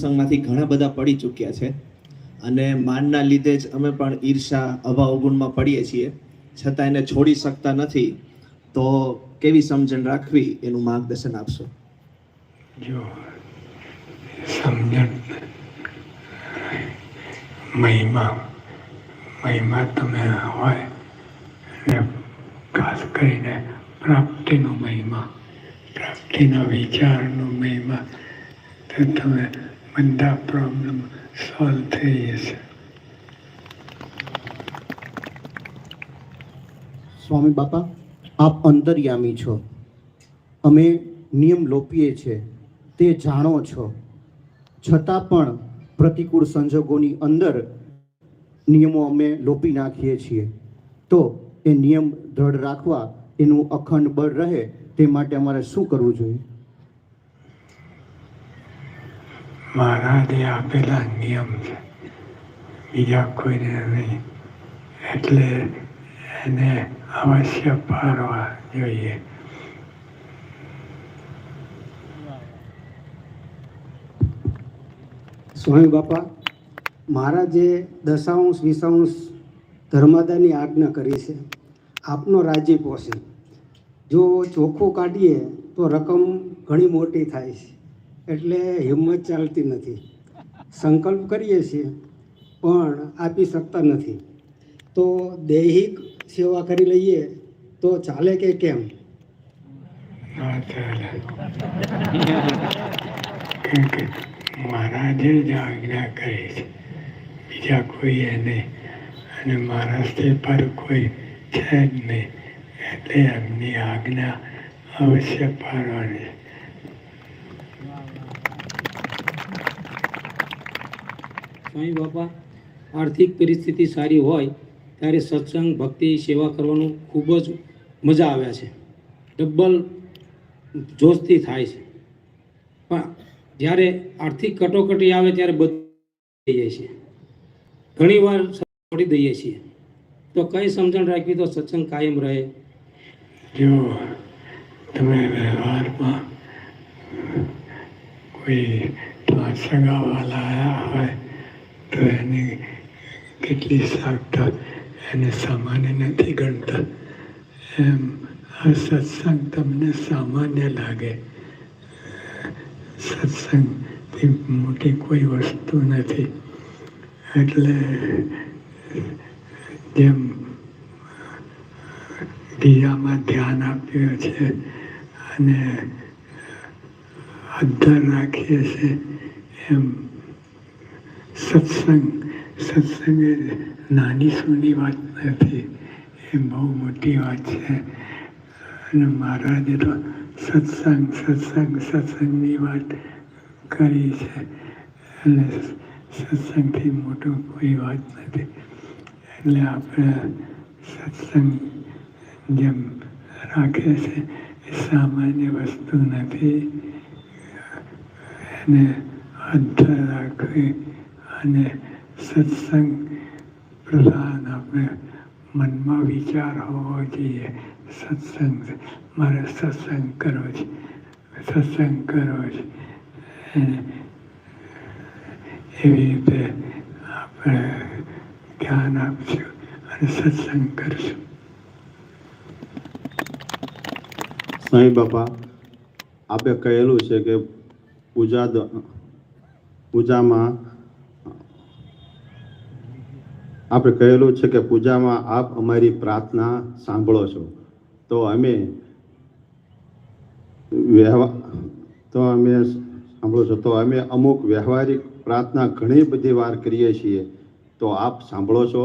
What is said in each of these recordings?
સંઘમાંથી ઘણા બધા પડી ચૂક્યા છે. અને માનના લીધે જ અમે પણ ઈર્ષા, અભાવ ગુણમાં પડીએ છીએ. છતાં એને છોડી શકતા નથી, તો કેવી સમજણ રાખવી એનું માર્ગદર્શન આપશો? જો, સમજણ, મહિમા મહિમા તમે હોય અને ખાસ કરીને પ્રાપ્તિનો મહિમા, પ્રાપ્તિના વિચારનો મહિમા તમે બધા પ્રોબ્લેમ સોલ્વ થઈ જશે સ્વામી બાપા, આપ અંતર્યામી છો. અમે નિયમ લોપીએ છીએ તે જાણો છો. છતાં પણ પ્રતિકૂળ સંજોગોની અંદર નિયમો અમે લોપી નાખીએ છીએ. તો એ નિયમ દ્રઢ રાખવા, એનું અખંડ બળ રહે, તે માટે અમારે શું કરવું જોઈએ? મહારાજે આપેલા નિયમ છે બીજા કોઈને નહીં એટલે એને અવશ્ય પાડવા જોઈએ સ્વામી બાપા મહારાજે દશાંશ, વિષાંશ ધર્માદાની આજ્ઞા કરી છે, આપનો રાજી પોષે. જો ચોખ્ખું કાઢીએ, તો રકમ ઘણી મોટી થાય છે. એટલે હિંમત ચાલતી નથી. સંકલ્પ કરીએ છીએ, પણ આપી શકતા નથી. તો દૈહિક સેવા કરી લઈએ, તો ચાલે કે કેમ? મહારાજે જ આજ્ઞા કરી છે, બીજા કોઈએ નહીં અને મારા સ્થિર પર કોઈ છે જ નહીં. એટલે એમની આજ્ઞા અવશ્ય પાડવાની. સ્વામી બાપા, આર્થિક પરિસ્થિતિ સારી હોય ત્યારે સત્સંગ, ભક્તિ, સેવા કરવાનું ખૂબ જ મજા આવ્યા છે. ડબલ જોશથી થાય છે. પણ જ્યારે આર્થિક કટોકટી આવે ત્યારે બધું જાય છે. ઘણીવાર છોડી દઈએ છીએ. તો કઈ સમજણ રાખવી તો સત્સંગ કાયમ રહે? જો તમે વ્યવહારમાં કોઈ પાંચ સગાવાલા આવ્યા તો એની કેટલી સાગતા એને સામાન્ય નથી ગણતા. એમ આ સત્સંગ તમને સામાન્ય લાગે. સત્સંગથી મોટી કોઈ વસ્તુ નથી. એટલે જેમ દિયામાં ધ્યાન આપ્યું છે અને અદ્ધર રાખીએ છીએ, એમ સત્સંગ સત્સંગ એ નાની સૂની વાત નથી, એ બહુ મોટી વાત છે. અને મહારાજે તો સત્સંગ સત્સંગ, સત્સંગની વાત કરી છે. અને સત્સંગથી મોટું કોઈ વાત નથી. એટલે આપણે સત્સંગ જેમ રાખે છે, એ સામાન્ય વસ્તુ નથી. એને અંતર રાખવી અને સત્સંગ પ્રધાન આપણે મનમાં વિચાર હોવો જોઈએ. સત્સંગ, મારે સત્સંગ કરવો છે. સત્સંગ કરવો છે. એવી રીતે આપણે ધ્યાન આપશું અને સત્સંગ કરશું. સાંઈ બાપા, આપે કહેલું છે કે પૂજા પૂજામાં આપણે કહેલું છે કે પૂજામાં આપ અમારી પ્રાર્થના સાંભળો છો. તો અમે તો અમે સાંભળો છો. તો અમે અમુક વ્યવહારિક પ્રાર્થના ઘણી બધી વાર કરીએ છીએ. તો આપ સાંભળો છો.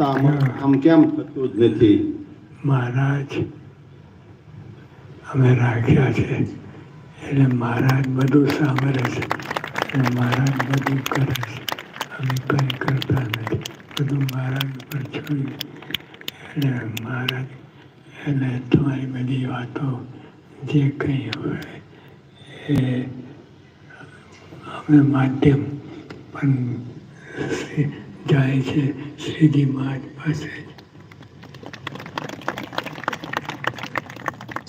આમ કેમ થતું જ નથી? મહારાજ, અમે રાખ્યા છે. એટલે મહારાજ બધું સાંભળે છે. અને મહારાજ બધું કરે છે અમે કંઈ કરતા નથી બધું મહારાજ ઉપર છોડી એટલે મહારાજ એટલે તમારી બધી વાતો જે કંઈ હોય એ અમે માધ્યમ પણ જાય છે શ્રીજી મહારાજ પાસે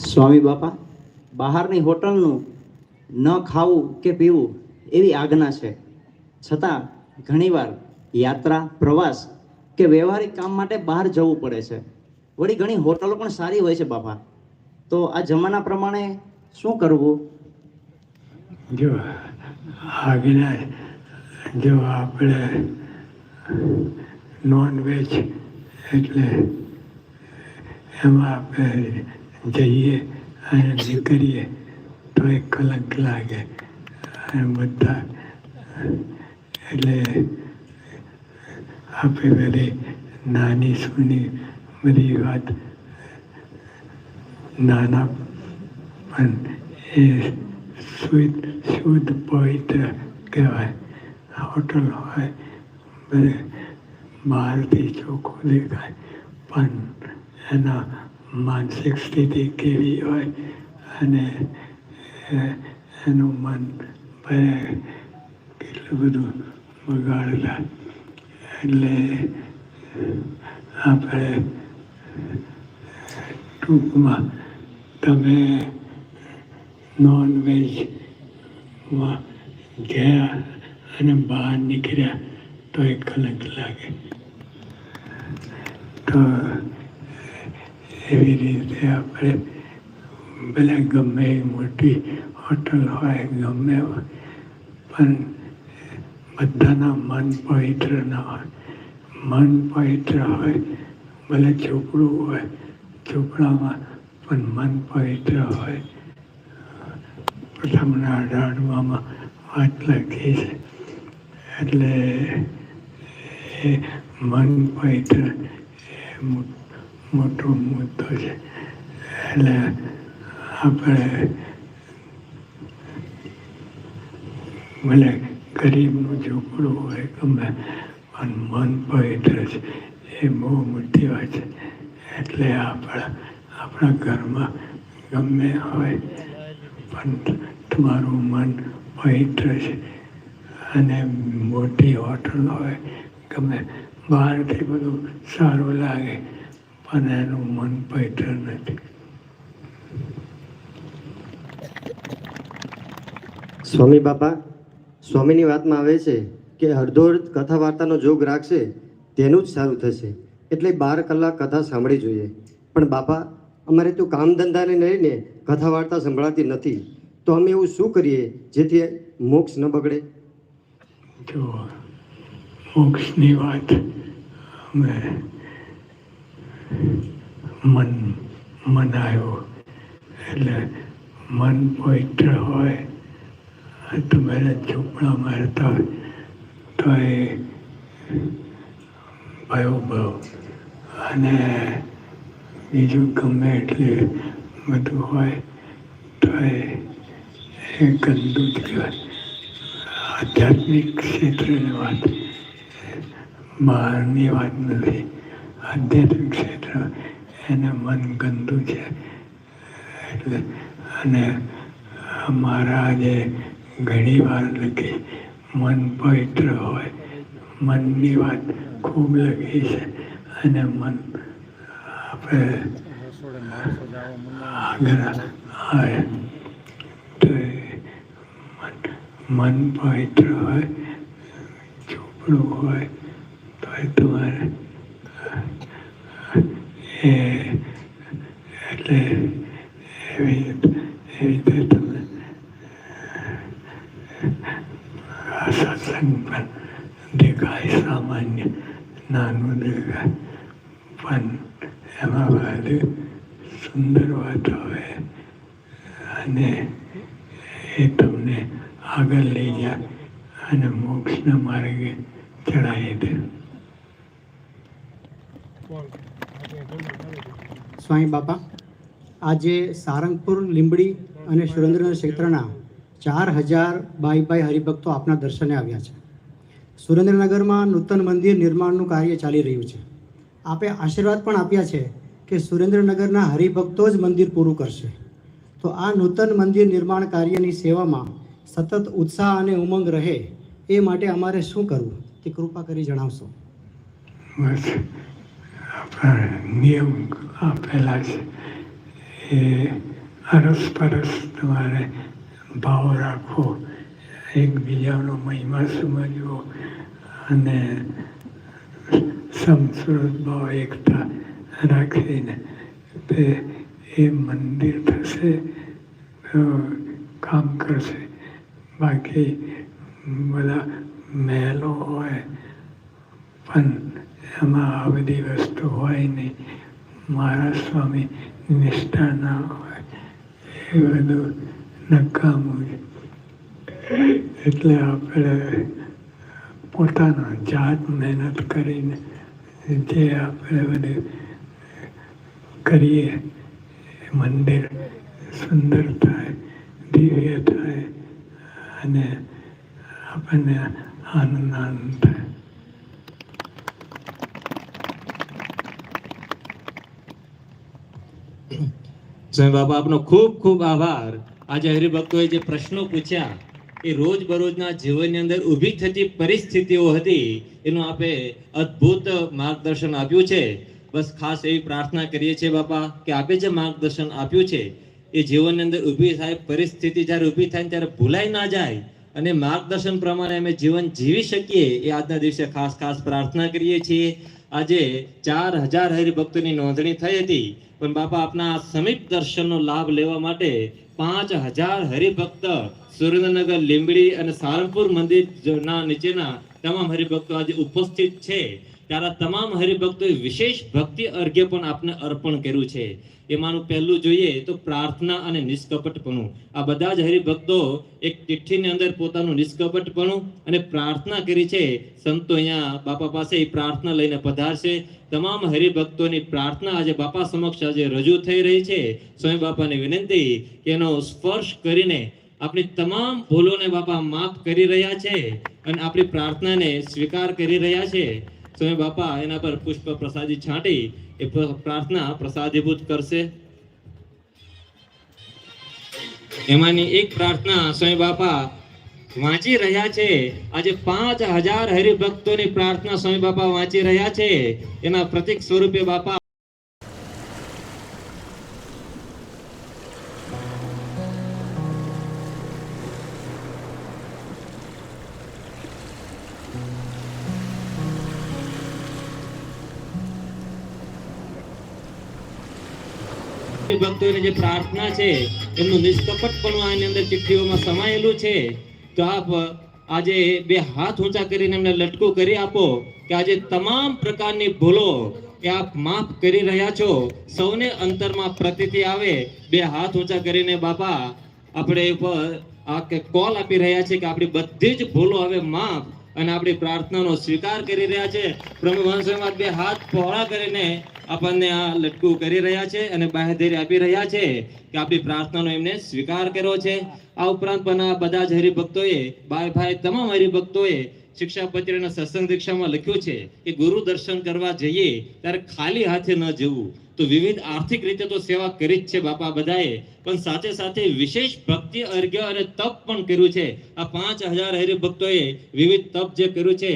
સ્વામી બાપા, બહારની હોટલનું ન ખાવું કે પીવું? એવી આજ્ઞા છે. છતાં ઘણીવાર યાત્રા, પ્રવાસ કે વ્યવહારિક કામ માટે બહાર જવું પડે છે. વળી ઘણી હોટલો પણ સારી હોય છે બાપા. તો આ જમાના પ્રમાણે શું કરવું? જો આજ્ઞા જો આપણે નોનવેજ એટલે એમાં આપણે જઈએ અને નીકળીએ તો એક કલાક લાગે. બધા, એટલે આપણે બધી નાની સૂની બધી વાત નાના પણ એ શુદ્ધ શુદ્ધ પવિત્ર કહેવાય. હોટલ હોય, બધે બહારથી ચોખ્ખું દેખાય, પણ એના માનસિક સ્થિતિ કેવી હોય અને એનું મન ભલે કેટલું બધું બગાડેલા એટલે આપણે ટૂંકમાં તમે નોનવેજમાં ગયા અને બહાર નીકળ્યા તો એક કલંક લાગે. તો એવી રીતે આપણે ભલે ગમે મોટી હોટલ હોય, ગમે હોય પણ બધાના મન પવિત્ર ના હોય. મન પવિત્ર હોય, ભલે છોકરું હોય, છોકરામાં પણ મન પવિત્ર હોય. પ્રથમના અઢારવામાં વાત લખી છે. એટલે એ મન પવિત્ર એ મોટો મુદ્દો છે. એટલે આપણે ભલે ગરીબનું ઝૂંપડું હોય ગમે પણ મન પવિત્ર છે, એ બહુ મોટી વાત છે. એટલે આપણા આપણા ઘરમાં ગમે હોય, પણ તમારું મન પવિત્ર છે. અને મોટી હોટલ હોય, ગમે બહારથી બધું સારું લાગે, પણ એનું મન પવિત્ર નથી. સ્વામી બાપા સ્વામીની વાતમાં આવે છે કે અડધો કથા વાર્તાનો જોગ રાખશે તેનું જ સારું થશે. એટલે બાર કલાક કથા સાંભળવી જોઈએ. પણ બાપા, અમારે તો કામ ધંધાને લઈને કથા વાર્તા સંભળાતી નથી. તો અમે એવું શું કરીએ જેથી મોક્ષ ન બગડે? જો, મોક્ષની વાત અમે મન મનાયો એટલે મન પવિત્ર હોય અને તમે ઝૂંપડામાં રહેતા તો એ ભયોભવ અને બીજું ગમે એટલે બધું હોય તો એ એ ગંદુ જ કહેવાય. આધ્યાત્મિક ક્ષેત્રની વાત. બહારની વાત નથી. આધ્યાત્મિક ક્ષેત્ર એને મન ગંદુ છે. એટલે અને અમારા જે ઘણી વાર લખી મન પવિત્ર હોય. મનની વાત ખૂબ લખી છે અને મન આપણે આગળ આવે. તો મન પવિત્ર હોય, ચોપડું હોય, તો એ તમારે, એ, એટલે એવી એવી રીતે તમે આ સત્સંગ પણ દેખાય સામાન્ય નાનું દેખાય પણ એમાં બધી સુંદર વાતો હોય અને એ તમને આગળ લઈ જાય અને મોક્ષના માર્ગે ચડાવી દે સ્વામી બાપા આજે સારંગપુર લીંબડી અને સુરેન્દ્રનગર ક્ષેત્રના ચાર હજાર બાઈ બાઈ હરિભક્તો આપના દર્શને આવ્યા છે. સુરેન્દ્રનગરમાં નૂતન મંદિર નિર્માણનું કાર્ય ચાલી રહ્યું છે. આપે આશીર્વાદ પણ આપ્યા છે કે સુરેન્દ્રનગરના હરિભક્તો જ મંદિર પૂરું કરશે. તો આ નૂતન મંદિર નિર્માણ કાર્યની સેવામાં સતત ઉત્સાહ અને ઉમંગ રહે એ માટે અમારે શું કરવું તે કૃપા કરી જણાવશો. નિયમ આપેલા છે. એ અરસપરસ તમારે ભાવ રાખવો એકબીજાનો મહિમા સમજવો અને સમસુરત ભાવ એકતા રાખીને તે એ મંદિર થશે કામ કરશે. બાકી બધા મહેલો હોય, પણ એમાં આ બધી વસ્તુ હોય નહીં. મારા સ્વામી નિષ્ઠા ના હોય. એ બધું નકામું છે. એટલે આપણે પોતાના જાત મહેનત કરીને જે આપણે બધું કરીએ, મંદિર સુંદર થાય, દિવ્ય થાય, અને આપણને આનંદ આનંદ થાય. સ્વામી બાબા આપનો ખૂબ ખૂબ આભાર. આજે હરિભક્તોએ જે પ્રશ્નો પૂછ્યા, એ રોજ બરોજના જીવનની અંદર ઊભી થતી પરિસ્થિતિઓ હતી, એનું આપે અદ્ભુત માર્ગદર્શન આપ્યું છે. બસ ખાસ એવી પ્રાર્થના કરીએ છીએ બાપા, કે આપે જે માર્ગદર્શન આપ્યું છે, એ જીવનની અંદર ઊભી થાય, પરિસ્થિતિ જ્યારે ઊભી થાય ત્યારે ભૂલાઈ ના જાય, અને માર્ગદર્શન પ્રમાણે અમે જીવન જીવી શકીએ, એ આજના દિવસે ખાસ ખાસ પ્રાર્થના કરીએ છીએ. આજે ચાર હજાર હરિભક્તોની નોંધણી થઈ હતી, પણ બાપા આપના સમીપ દર્શનનો લાભ લેવા માટે પાંચ હજાર હરિભક્ત સુરેન્દ્રનગર, લીંબડી અને સારંગપુર મંદિર ના નીચેના તમામ હરિભક્તો આજે ઉપસ્થિત છે. ત્યારે તમામ હરિભક્તોએ વિશેષ ભક્તિ અર્ઘ્ય પણ આપને અર્પણ કર્યું છે. એમાંનું પહેલું જોઈએ તો પ્રાર્થના અને નિષ્કપટપણું. આ બધા જ હરિભક્તો એક ચિઠ્ઠીની અંદર પોતાનું નિષ્કપટપણું અને પ્રાર્થના કરી છે. સંતો અહીંયા બાપા પાસે પ્રાર્થના લઈને પધારશે. તમામ હરિભક્તોની પ્રાર્થના આજે બાપા સમક્ષ આજે રજૂ થઈ રહી છે. સ્વામી બાપાને વિનંતી કે એનો સ્પર્શ કરીને આપણી તમામ ભૂલોને બાપા માફ કરી રહ્યા છે અને આપણી પ્રાર્થનાને સ્વીકાર કરી રહ્યા છે. સ્વામી બાપા એના પર પુષ્પ પ્રસાદી છાંટી એ પ્રાર્થના પ્રસાદીભૂત કરશે. એમાંની એક પ્રાર્થના સ્વામી બાપા વાંચી રહ્યા છે. આજે પાંચ હજાર હરિભક્તોની પ્રાર્થના સ્વામી બાપા વાંચી રહ્યા છે. એના પ્રતિક સ્વરૂપે બાપા ભક્તોની જે પ્રાર્થના છે, એમનું નિષ્કપટપણું આની અંદર ચિઠ્ઠીઓમાં સમાયેલું છે. તો આપ, આજે બે હાથ ઊંચા કરીને એમને લટકો કરી આપો કે આજે તમામ પ્રકારની ભૂલો કે આપ માફ કરી રહ્યા છો. સૌને અંતરમાં પ્રતિતિ આવે. બે હાથ ઊંચા કરીને બાપા, આપણે આ કે કોલ આપી રહ્યા છે કે આપણી બધી જ ભૂલો હવે માફ અને આપણી પ્રાર્થનાનો સ્વીકાર કરી રહ્યા છે. પ્રભુ વંશમાં બે હાથ પહોળા કરીને આપણને આ લટકું કરી રહ્યા છે અને બાહેધરી આપી રહ્યા છે કે આપણી પ્રાર્થનાનો એમને સ્વીકાર કર્યો છે. આ ઉપરાંત પણ આ બધા જ હરિભક્તોએ ભાઈ ભાઈ તમામ હરિભક્તોએ શિક્ષા પત્રના સત્સંગ દીક્ષામાં લખ્યું છે કે ગુરુ દર્શન કરવા જઈએ, ત્યારે ખાલી હાથે ન જવું. તો વિવિધ આર્થિક રીતે તો સેવા કરી જ છે બાપા બધાએ, પણ સાથે સાથે વિશેષ ભક્તિ, અર્ઘ્ય અને તપ પણ કર્યું છે. આ પાંચ હજાર હરિભક્તોએ વિવિધ તપ જે કર્યું છે,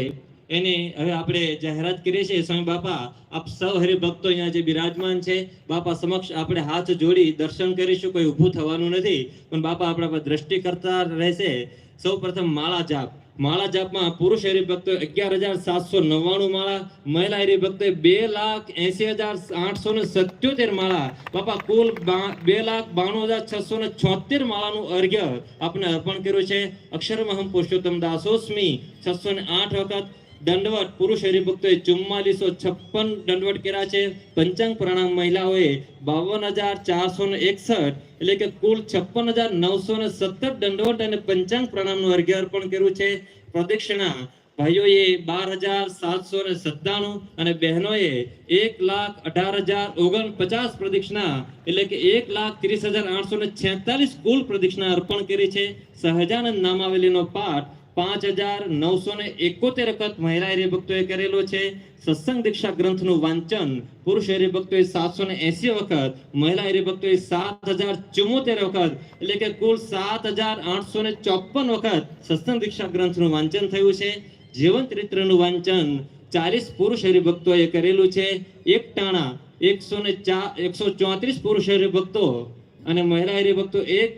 એની હવે આપણે જાહેરાત કરીએ છીએ. સ્વામી બાપા, આપ સૌ હરિભક્તો અહીંયા જે બિરાજમાન છે, બાપા સમક્ષ આપણે હાથ જોડી દર્શન કરીશું, કોઈ ઊભું થવાનું નથી. પણ બાપા આપણા પર દ્રષ્ટિ કરતા રહેશે. સૌ પ્રથમ માળા જાપ. માળા જાપમાં પુરુષ હરિભક્તો અગિયાર હજાર સાતસો નવ્વાણું માળા, મહિલા હરિભક્તો બે લાખ એસી હજાર આઠસો ને સત્યોતેર માળા, બાપા કુલ બા- લાખ બાણું હજાર છસો ને છોતેર માળાનું અર્ઘ્ય આપણે અર્પણ કર્યું છે. અક્ષરમહમ પુરુષોત્તમ દાસોસ્મી, છસો ને આઠ વખત દંડવત પુરુષ હરિભક્તોએ ચુમ્માલીસો છપ્પન દંડવટ કર્યા છે. પંચાંગ પ્રણામ મહિલાઓએ બાવન હજાર ચારસો ને એકસઠ એટલે કે કુલ છપ્પન હજાર નવસો ને સત્તર દંડવટ અને પંચાંગ પ્રણામનું અર્ઘ્ય અર્પણ કર્યું છે. પ્રદક્ષિણા, ભાઈઓએ બાર હજાર સાતસો ને સત્તાણું અને બહેનોએ એક લાખ અઢાર હજાર ઓગણ પચાસ પ્રદક્ષિણા એટલે કે એક લાખ ત્રીસ હજાર આઠસો ને છેતાલીસ કુલ પ્રદક્ષિણા અર્પણ કરી છે. સહજાનંદ નામાવલીનો પાઠ પાંચ હજાર નવસો એકોતેર વખત મહિલા હરિભક્તોએ કરેલો છે. સત્સંગ દીક્ષા ગ્રંથનું વાંચન પુરુષ હરિભક્તોએ સાતસો ને એસી વખત, મહિલા હરિભક્તોએ સાત હજાર ચુમ્મોતેર વખત, એટલે કે કુલ સાત હજાર આઠસો ને વખત સત્સંગ દીક્ષા ગ્રંથનું વાંચન થયું છે. જીવન ચરિત્રનું વાંચન ચાલીસ પુરુષ હરિભક્તોએ કરેલું છે. એક ટાણા, એકસો ને ચાર એકસો ચોત્રીસ પુરુષ હરિભક્તો અને મહિલા હરિભક્તો એક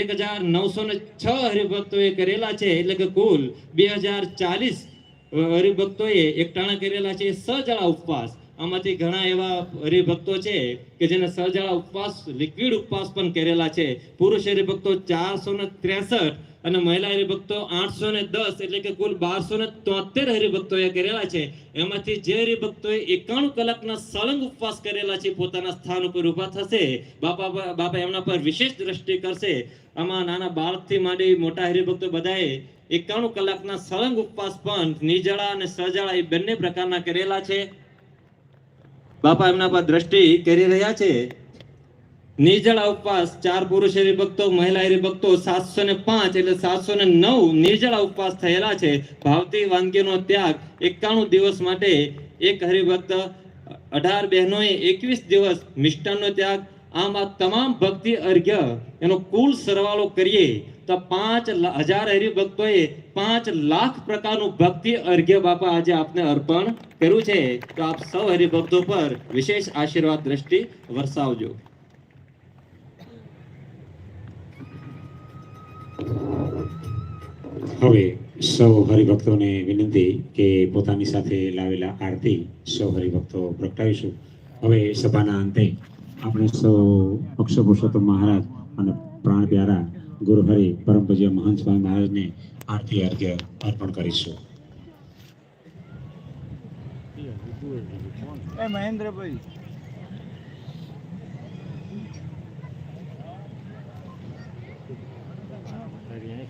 એક હજાર નવસો ને છ હરિભક્તોએ કરેલા છે, એટલે કે કુલ બે હજાર ચાલીસ હરિભક્તોએ એકટાણા કરેલા છે સજળા ઉપવાસ. આમાંથી ઘણા એવા હરિભક્તો છે કે જેને સજળા ઉપવાસ લિક્વિડ ઉપવાસ પણ કરેલા છે. પુરુષ હરિભક્તો ચારસો ને ત્રેસઠ અને મહિલા હરિભક્તો આઠસો ને દસ એટલે કે કુલ બારસો ને તોતેર હરિભક્તોએ કરેલા છે. એમાંથી જે હરિભક્તોએ એકાણું કલાકના સળંગ ઉપવાસ કરેલા છે, પોતાના સ્થાન ઉપર ઊભા થશે. બાપા બાપા એમના પર વિશેષ દ્રષ્ટિ કરશે. આમાં નાના બાળકથી માંડી મોટા હરિભક્તો બધાએ એકાણું કલાકના સળંગ ઉપવાસ પણ નિજળા અને સજળા એ બંને પ્રકારના કરેલા છે. બાપા એમના પર દ્રષ્ટિ કરી રહ્યા છે. નિર્જળા ઉપવાસ, ચાર પુરુષ હરિભક્તો મહિલા હરિભક્તો સાતસો ને પાંચ એટલે સાતસો ને નવ નિર્જળા ઉપવાસ થયેલા છે. ભાવતી વાનગીનો ત્યાગ એકાણું દિવસ માટે એક હરિભક્ત, અઢાર બહેનોએ એકવીસ દિવસ મિષ્ટાનનો ત્યાગ. આમ આ તમામ ભક્તિ અર્ઘ્ય એનો કુલ સરવાળો કરીએ તો પાંચ હજાર હરિભક્તોએ પાંચ લાખ પ્રકારનું ભક્તિ અર્ઘ્ય બાપા આજે આપને અર્પણ કર્યું છે. તો આપ સૌ હરિભક્તો પર વિશેષ આશીર્વાદ દ્રષ્ટિ વરસાવજો. હવે સૌ હરિભક્તોને વિનંતી કે પોતાની સાથે લાવેલા આરતી સૌ હરિભક્તો પ્રગટાવીશું. હવે સભાના અંતે આપણે સૌ અક્ષર પુરુષોત્તમ મહારાજ અને પ્રાણ પ્યારા ગુરુ હરિ પરમ પૂજ્ય મહાન સ્વામી મહારાજને આરતી અર્ઘ્ય અર્પણ કરીશું.